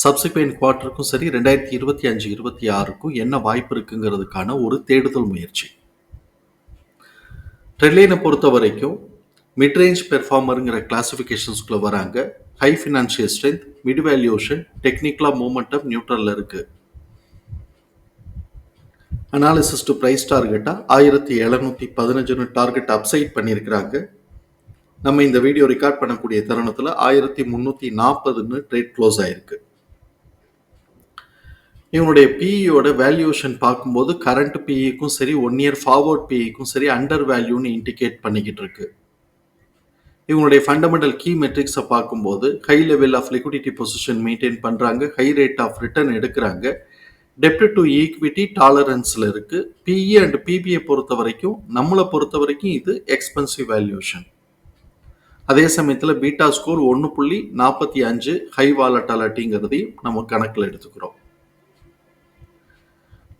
subsequent குவார்ட்டருக்கும் சரி ரெண்டாயிரத்தி இருபத்தி அஞ்சு இருபத்தி ஆறுக்கும் என்ன வாய்ப்பு இருக்குங்கிறதுக்கான ஒரு தேடுதல் முயற்சி. ட்ரெட்லைனை பொறுத்த வரைக்கும் மிட்ரேஞ்ச் பெர்ஃபார்மருங்கிற கிளாசிஃபிகேஷன்ஸ்குள்ள வராங்க. High financial strength mid valuation டெக்னிக்கலாக மூமெண்டம் நியூட்ரலில் இருக்குது அனாலிசிஸ் டு ப்ரைஸ் டார்கெட்டாக ஆயிரத்தி எழுநூற்றி பதினஞ்சுன்னு டார்கெட் அப்சைட் பண்ணியிருக்கிறாங்க. நம்ம இந்த வீடியோ ரெக்கார்ட் பண்ணக்கூடிய தருணத்தில் ஆயிரத்தி முந்நூற்றி நாற்பதுன்னு ட்ரேட் க்ளோஸ் ஆயிருக்கு. இவனுடைய பிஇயோட வேல்யூஷன் பார்க்கும்போது கரண்ட் பிஇக்கும் சரி ஒன் இயர் ஃபார்வர்ட் பிஇக்கும் சரி அண்டர் வேல்யூன்னு இண்டிகேட் பண்ணிக்கிட்டு இருக்கு. இவங்களுடைய ஃபண்டமெண்டல் கீ மெட்ரிக்ஸை பார்க்கும்போது high level of liquidity position maintain பண்ணுறாங்க ஹை ரேட் ஆஃப் ரிட்டர்ன் எடுக்கிறாங்க. டெப்ட் டு ஈக்விட்டி டாலரன்ஸில் இருக்குது பிஇ அண்ட் பிபிஐ பொறுத்த வரைக்கும் நம்மளை பொறுத்த வரைக்கும் இது எக்ஸ்பென்சிவ் வேல்யூஷன் அதே சமயத்தில் பீட்டா ஸ்கோர் ஒன்று புள்ளி நாற்பத்தி அஞ்சு ஹை வாலட்டாலிட்டிங்கிறதையும் நம்ம கணக்கில் எடுத்துக்கிறோம்.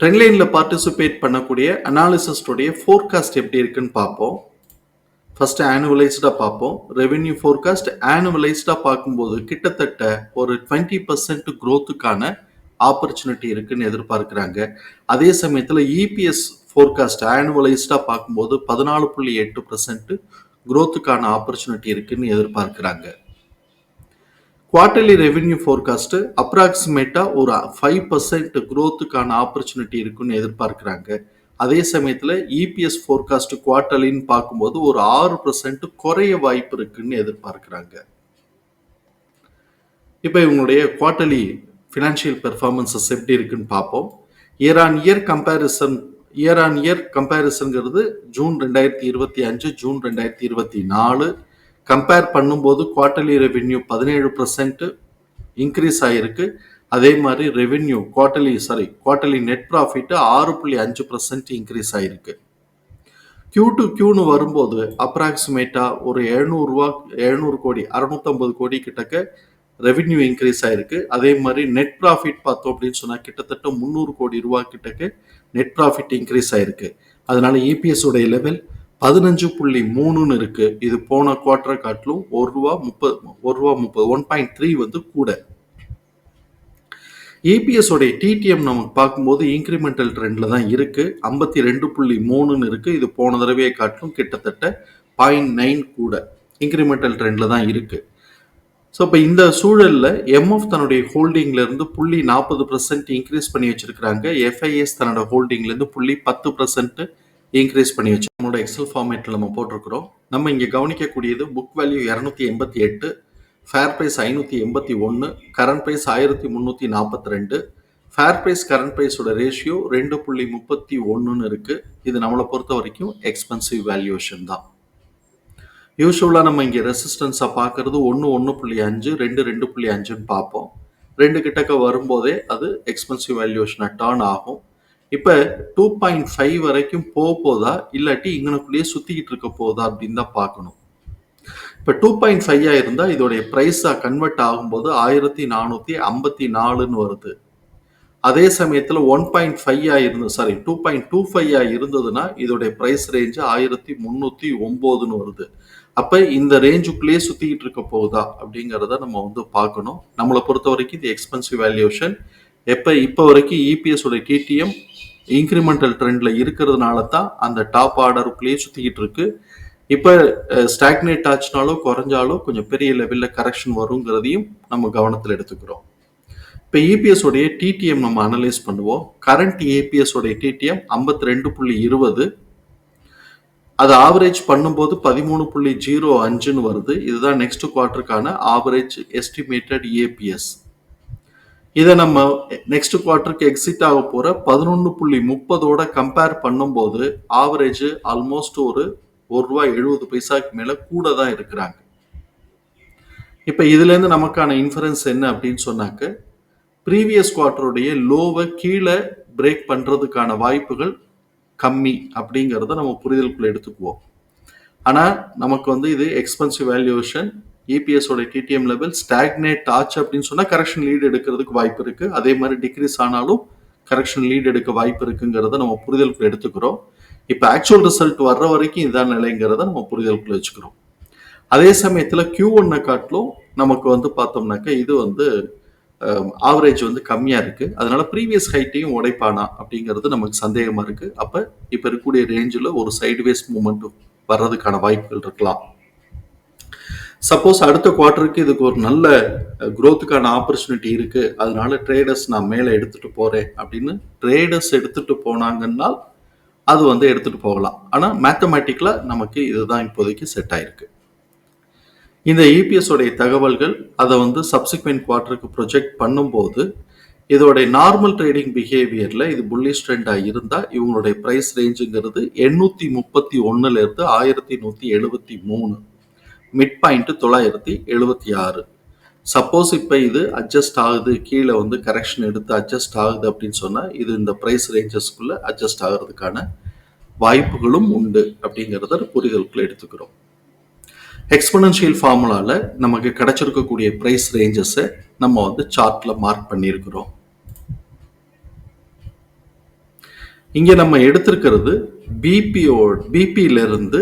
ட்ரெண்ட்லைனில் பார்ட்டிசிபேட் பண்ணக்கூடிய அனாலிசிஸ்டுடைய ஃபோர்காஸ்ட் எப்படி இருக்குன்னு பார்ப்போம். ஃபர்ஸ்ட் ஆனுவலைஸ்டாக பார்ப்போம். ரெவென்யூ ஃபோர்காஸ்ட் ஆனுவலைஸ்டாக பார்க்கும்போது கிட்டத்தட்ட ஒரு டுவெண்ட்டி பர்சன்ட் க்ரோத்துக்கான ஆப்பர்ச்சுனிட்டி இருக்குன்னு எதிர்பார்க்குறாங்க. அதே சமயத்தில் இபிஎஸ் ஃபோர்காஸ்ட் ஆனுவலைஸ்டாக பார்க்கும்போது பதினாலு புள்ளி எட்டு பர்சன்ட் க்ரோத்துக்கான ஆப்பர்ச்சுனிட்டி இருக்குன்னு எதிர்பார்க்குறாங்க. குவார்டர்லி ரெவென்யூ ஃபோர்காஸ்ட்டு அப்ராக்சிமேட்டாக ஒரு ஃபைவ் பர்சன்ட் க்ரோத்துக்கான ஆப்பர்ச்சுனிட்டி இருக்குன்னு எதிர்பார்க்குறாங்க. அதே சமயத்தில் இபிஎஸ் ஃபோர்காஸ்ட் குவார்டர்லின்னு பார்க்கும்போது ஒரு ஆறு பர்சன்ட் குறைய வாய்ப்பு இருக்குன்னு எதிர்பார்க்குறாங்க. இப்போ இவங்களுடைய குவார்டர்லி ஃபினான்ஷியல் பெர்ஃபார்மன்ஸஸ் எப்படி இருக்குன்னு பார்ப்போம். Year on year comparison year on year கம்பேரிசன்கிறது June ரெண்டாயிரத்தி இருபத்தி அஞ்சு ஜூன் ரெண்டாயிரத்தி இருபத்தி நாலு கம்பேர் பண்ணும்போது குவார்டர்லி ரெவென்யூ பதினேழு பர்சன்ட் இன்க்ரீஸ் ஆகிருக்கு அதே மாதிரி revenue quarterly sorry quarterly net profit ஆறு புள்ளி அஞ்சு பர்சன்ட் இன்க்ரீஸ் ஆகிருக்கு கியூ டு கியூன்னு வரும்போது அப்ராக்சிமேட்டாக ஒரு எழுநூறுவா எழுநூறு கோடி அறுநூத்தம்பது கோடி கிட்டக்க ரெவென்யூ இன்க்ரீஸ் ஆகிருக்கு அதே மாதிரி நெட் ப்ராஃபிட் பார்த்தோம் அப்படின்னு சொன்னால் கிட்டத்தட்ட முந்நூறு கோடி ரூபா கிட்டக்கு நெட் ப்ராஃபிட் இன்க்ரீஸ் ஆகிருக்கு அதனால இபிஎஸ் உடைய லெவல் பதினஞ்சு புள்ளி மூணுன்னு இருக்கு. இது போன குவார்டரை காட்டிலும் ஒரு ரூபா முப்பது ஒரு ரூபா முப்பது ஒன் பாயிண்ட் த்ரீ வந்து கூட. ஏபிஎஸ் உடைய டிடிஎம் நமக்கு பார்க்கும்போது இன்க்ரிமெண்டல் ட்ரெண்டில் தான் இருக்கு. ஐம்பத்தி ரெண்டு புள்ளி மூணுன்னு இருக்கு. இது போன தடவையை காட்டிலும் கிட்டத்தட்ட பாயிண்ட் நைன் கூட இன்க்ரிமெண்டல் ட்ரெண்டில் தான் இருக்கு. ஸோ இப்போ இந்த சூழலில் எம்எஃப் தன்னுடைய ஹோல்டிங்லேருந்து புள்ளி நாற்பது பர்சன்ட் இன்க்ரீஸ் பண்ணி வச்சுருக்கிறாங்க. எஃப்ஐஎஸ் தன்னோட ஹோல்டிங்லேருந்து புள்ளி பத்து பர்சன்ட்டு இன்க்ரீஸ் பண்ணி வச்சு நம்மளோட எக்ஸல் ஃபார்மேட்டில் நம்ம போட்டிருக்கிறோம். நம்ம இங்கே கவனிக்கக்கூடியது புக் வேல்யூ இரநூத்தி எண்பத்தி எட்டு ஃபேர் ப்ரைஸ் ஐநூற்றி எண்பத்தி ஒன்று கரண்ட் ப்ரைஸ் ஆயிரத்தி முந்நூற்றி நாற்பத்தி ரெண்டு ஃபேர் ப்ரைஸ் கரண்ட் ப்ரைஸோட ரேஷியோ ரெண்டு புள்ளி முப்பத்தி ஒன்றுன்னு இருக்குது இது நம்மளை பொறுத்த வரைக்கும் எக்ஸ்பென்சிவ் வேல்யூவேஷன் தான். யூஸ்வலாக நம்ம இங்கே ரெசிஸ்டன்ஸை பார்க்கறது ஒன்று ஒன்று புள்ளி அஞ்சு ரெண்டு ரெண்டு புள்ளி அஞ்சுன்னு பார்ப்போம். ரெண்டு கிட்டக்க வரும்போதே அது எக்ஸ்பென்சிவ் வேல்யூவேஷனாக டேர்ன் ஆகும். இப்போ டூ பாயிண்ட் ஃபைவ் வரைக்கும் போக போதா? இல்லாட்டி இங்கனக்குள்ளேயே சுற்றிக்கிட்டு இருக்க போதா அப்படின்னு தான் பார்க்கணும். இப்போ டூ பாயிண்ட் ஃபைவாக இருந்தால் இதோடைய ப்ரைஸாக கன்வெர்ட் ஆகும்போது ஆயிரத்தி நானூற்றி ஐம்பத்தி நாலுன்னு வருது. அதே சமயத்தில் ஒன் பாயிண்ட் ஃபைவ் இருந்தது sorry two point two five இருந்ததுன்னா இதோடைய ப்ரைஸ் ரேஞ்சு ஆயிரத்தி முந்நூற்றி ஒம்போதுன்னு வருது. அப்போ இந்த ரேஞ்சுக்குள்ளேயே சுற்றிக்கிட்டு இருக்க போகுதா அப்படிங்கிறத நம்ம வந்து பார்க்கணும். நம்மளை பொறுத்த வரைக்கும் இது எக்ஸ்பென்சிவ் வேல்யூஷன் எப்போ இப்போ வரைக்கும் இபிஎஸ் உடைய டிடிஎம் இன்க்ரிமெண்டல் ட்ரெண்டில் இருக்கிறதுனால தான் அந்த டாப் ஆர்டருக்குள்ளேயே சுற்றிக்கிட்டு இருக்கு. இப்போ ஸ்டாக்னேட் ஆச்சுனாலோ குறைஞ்சாலோ கொஞ்சம் பெரிய லெவலில் கரெக்ஷன் வருங்கிறதையும் நம்ம கவனத்தில் எடுத்துக்கிறோம். இப்போ இபிஎஸ் உடைய டிடிஎம் நம்ம அனலைஸ் பண்ணுவோம். கரண்ட் ஏபிஎஸ் உடைய டிடிஎம் ஐம்பத்தி ரெண்டு புள்ளி இருபது. அது ஆவரேஜ் பண்ணும்போது பதிமூணு புள்ளி ஜீரோ அஞ்சுன்னு வருது. இதுதான் நெக்ஸ்ட் குவார்ட்டருக்கான ஆவரேஜ் எஸ்டிமேட்டட் ஏபிஎஸ் இதை நம்ம நெக்ஸ்ட் குவார்ட்டருக்கு எக்ஸிட் ஆக போகிற பதினொன்று புள்ளி முப்பதோட கம்பேர் பண்ணும்போது ஆவரேஜ் ஆல்மோஸ்ட் ஒரு ஒரு ரூபாய் எழுபது பைசாக்கு மேலே கூட தான் இருக்கிறாங்க. இப்போ இதுலேருந்து நமக்கான இன்ஃபரன்ஸ் என்ன அப்படின்னு சொன்னாக்க ப்ரீவியஸ் குவார்ட்டருடைய லோவை கீழே பிரேக் பண்ணுறதுக்கான வாய்ப்புகள் கம்மி அப்படிங்கிறத நம்ம புரிதலுக்குள்ள எடுத்துக்குவோம். ஆனால் நமக்கு வந்து இது எக்ஸ்பென்சிவ் வேல்யூவேஷன் இபிஎஸோட டிடிஎம் லெவல் ஸ்டாக்னேட் ஆச்சு அப்படின்னு சொன்னால் கரெக்ஷன் லீட் எடுக்கிறதுக்கு வாய்ப்பு இருக்கு. அதே மாதிரி டிக்ரீஸ் ஆனாலும் கரெக்ஷன் லீட் எடுக்க வாய்ப்பு இருக்குங்கிறத நம்ம புரிதலுக்குள்ள எடுத்துக்கிறோம். இப்போ ஆக்சுவல் ரிசல்ட் வர்ற வரைக்கும் இதான் நிலைங்கிறத நம்ம புரிதலுக்குள்ள வச்சுக்கிறோம். அதே சமயத்தில் கியூ ஒன்னை காட்டிலும் நமக்கு வந்து பார்த்தோம்னாக்க இது வந்து ஆவரேஜ் வந்து கம்மியாக இருக்குது அதனால ப்ரீவியஸ் ஹைட்டையும் உடைப்பானா அப்படிங்கிறது நமக்கு சந்தேகமாக இருக்குது அப்போ இப்போ இருக்கக்கூடிய ரேஞ்சில் ஒரு சைடுவேஸ் மூமெண்ட் வர்றதுக்கான வாய்ப்புகள் இருக்கலாம். சப்போஸ் அடுத்த குவார்ட்டருக்கு இதுக்கு ஒரு நல்ல குரோத்துக்கான ஆப்பர்ச்சுனிட்டி இருக்கு. அதனால ட்ரேடர்ஸ் நான் மேலே எடுத்துட்டு போறேன் அப்படின்னு ட்ரேடர்ஸ் எடுத்துட்டு போனாங்கன்னா அது வந்து எடுத்துட்டு போகலாம். ஆனால் மேத்தமேட்டிக்கலா நமக்கு இதுதான் இப்போதைக்கு செட் ஆயிருக்கு. இந்த இபிஎஸ் உடைய தகவல்கள் அதை வந்து சப்சிக்வெண்ட் குவார்ட்டருக்கு ப்ரொஜெக்ட் பண்ணும்போது இதோடைய நார்மல் ட்ரேடிங் பிஹேவியரில் இது புல்லிஷ் ட்ரெண்டாக இருந்தால் இவங்களுடைய ப்ரைஸ் ரேஞ்சுங்கிறது எண்ணூற்றி முப்பத்தி ஒன்றுலேருந்து ஆயிரத்தி நூற்றி எழுபத்தி மூணு. மிட் பாயிண்ட்டு தொள்ளாயிரத்தி எழுபத்தி ஆறு. சப்போஸ் இப்போ இது அட்ஜஸ்ட் ஆகுது கீழே வந்து கரெக்ஷன் எடுத்து அட்ஜஸ்ட் ஆகுது அப்படின்னு சொன்னால் இது இந்த ப்ரைஸ் ரேஞ்சஸ்க்குள்ளே அட்ஜஸ்ட் ஆகிறதுக்கான வாய்ப்புகளும் உண்டு அப்படிங்கிறத புரிதலுக்குள்ள எடுத்துக்கிறோம். எக்ஸ்பனன்ஷியல் ஃபார்முலாவில் நமக்கு கிடைச்சிருக்கக்கூடிய ப்ரைஸ் ரேஞ்சஸை நம்ம வந்து சார்ட்டில் மார்க் பண்ணியிருக்கிறோம். இங்கே நம்ம எடுத்திருக்கிறது பிபிஓ பிபியிலிருந்து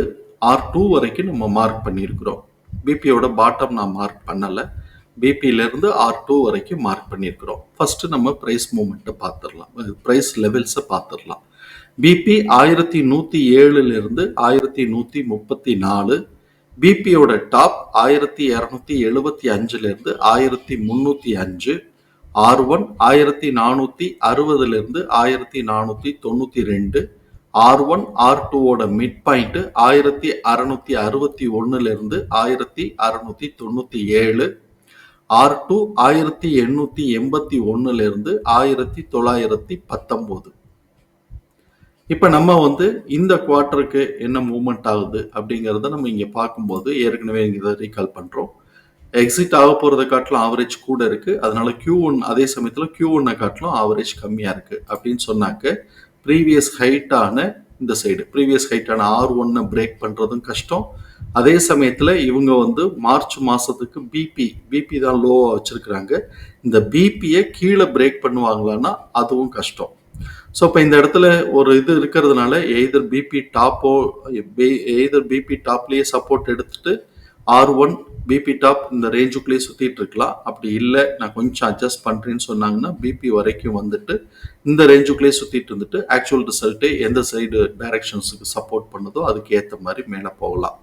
ஆர் டூ வரைக்கும் நம்ம மார்க் பண்ணியிருக்கிறோம். பிபியோட பாட்டம் நான் மார்க் பண்ணலை. பிபியிலேருந்து ஆர் டூ வரைக்கும் மார்க் பண்ணியிருக்கிறோம். ஃபஸ்ட்டு நம்ம ப்ரைஸ் மூமெண்ட்டை பார்த்துடலாம் ப்ரைஸ் லெவல்ஸை பார்த்துடலாம் பிபி ஆயிரத்தி நூற்றி ஏழுலேருந்து ஆயிரத்தி நூற்றி முப்பத்தி நாலு பிபியோட டாப் ஆயிரத்தி இரநூத்தி எழுபத்தி அஞ்சுலேருந்து ஆயிரத்தி முந்நூற்றி அஞ்சு ஆர் ஒன் ஆயிரத்தி நானூற்றி அறுபதுலேருந்து ஆயிரத்தி நானூற்றி தொண்ணூற்றி ரெண்டு ஆர் ஒன் ஆர் டூவோட மிட் பாயிண்ட்டு ஆயிரத்தி அறநூற்றி அறுபத்தி ஒன்னுலேருந்து ஆயிரத்தி அறுநூத்தி தொண்ணூற்றி ஏழு ஆர் டூ ஆயிரத்தி எண்ணூற்றி எண்பத்தி ஒன்னுலேருந்து ஆயிரத்தி தொள்ளாயிரத்தி பத்தொம்போது. இப்போ நம்ம வந்து இந்த குவார்ட்டருக்கு என்ன மூமெண்ட் ஆகுது அப்படிங்கிறத நம்ம இங்கே பார்க்கும்போது ஏற்கனவே இங்கே ரீகால் பண்ணுறோம் எக்ஸிட் ஆக போகிறத காட்டிலும் ஆவரேஜ் கூட இருக்குது அதனால கியூ ஒன் அதே சமயத்தில் கியூ ஒன்னை காட்டிலும் ஆவரேஜ் கம்மியாக இருக்குது அப்படின்னு சொன்னாக்க ப்ரீவியஸ் ஹைட்டான இந்த சைடு ப்ரீவியஸ் ஹைட்டான ஆர் ஒன்னை பிரேக் பண்ணுறதும் கஷ்டம். அதே சமயத்தில் இவங்க வந்து மார்ச் மாதத்துக்கு பிபி பிபி தான் லோவாக வச்சுருக்குறாங்க. இந்த பிபியை கீழே பிரேக் பண்ணுவாங்களான்னா அதுவும் கஷ்டம். ஸோ இப்போ இந்த இடத்துல ஒரு இது இருக்கிறதுனால எய்தர் பிபி டாப்போ எய்தர் பிபி டாப்லேயே சப்போர்ட் எடுத்துட்டு ஆர் ஒன் பிபி டாப் இந்த ரேஞ்சுக்குள்ளேயே சுற்றிட்டு இருக்கலாம். அப்படி இல்லை நான் கொஞ்சம் அட்ஜஸ்ட் பண்ணுறேன்னு சொன்னாங்கன்னா பிபி வரைக்கும் வந்துட்டு இந்த ரேஞ்சுக்குள்ளேயே சுற்றிட்டு இருந்துட்டு ஆக்சுவல் ரிசல்ட்டு எந்த சைடு டைரக்ஷன்ஸுக்கு சப்போர்ட் பண்ணுதோ அதுக்கு ஏற்ற மாதிரி மேலே போகலாம்.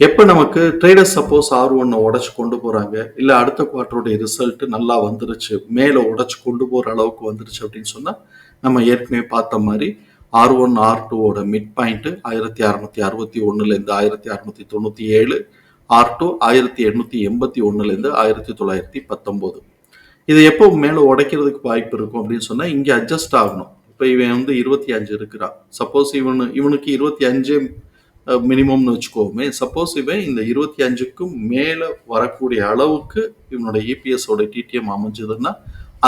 எப்போ நமக்கு ட்ரேடர்ஸ் சப்போஸ் ஆர் ஒன்னை உடச்சி கொண்டு போகிறாங்க இல்லை அடுத்த குவார்ட்டருடைய ரிசல்ட் நல்லா வந்துருச்சு மேலே உடச்சி கொண்டு போகிற அளவுக்கு வந்துருச்சு அப்படின்னு சொன்னால் நம்ம ஏற்கனவே பார்த்த மாதிரி ஆர் ஒன் ஆர் டூவோட மிட் பாயிண்ட்டு ஆயிரத்தி அறநூற்றி அறுபத்தி ஒன்றுலேருந்து ஆயிரத்தி அறநூற்றி தொண்ணூற்றி ஏழு ஆர் டூ ஆயிரத்தி எண்ணூற்றி எண்பத்தி ஒன்றுலேருந்து ஆயிரத்தி தொள்ளாயிரத்தி பத்தொம்போது இதை எப்போ மேலே உடைக்கிறதுக்கு வாய்ப்பு இருக்கும் அப்படின்னு சொன்னால் இங்கே அட்ஜஸ்ட் ஆகணும். இப்போ இவன் வந்து இருபத்தி அஞ்சு இருக்கிறான் சப்போஸ் இவனு இவனுக்கு இருபத்தி அஞ்சு மினிமம்னு வச்சுக்கோமே. சப்போஸ் இவன் இந்த இருபத்தி அஞ்சுக்கும் மேலே வரக்கூடிய அளவுக்கு இவனோட இபிஎஸோட டிடிஎம் அமைஞ்சதுன்னா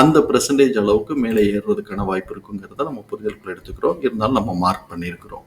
அந்த பெர்சன்டேஜ் அளவுக்கு மேலே ஏறுறதுக்கான வாய்ப்பு இருக்குங்கிறத நம்ம புரிதலுக்குள்ள எடுத்துக்கிறோம். இருந்தாலும் நம்ம மார்க் பண்ணியிருக்கிறோம்.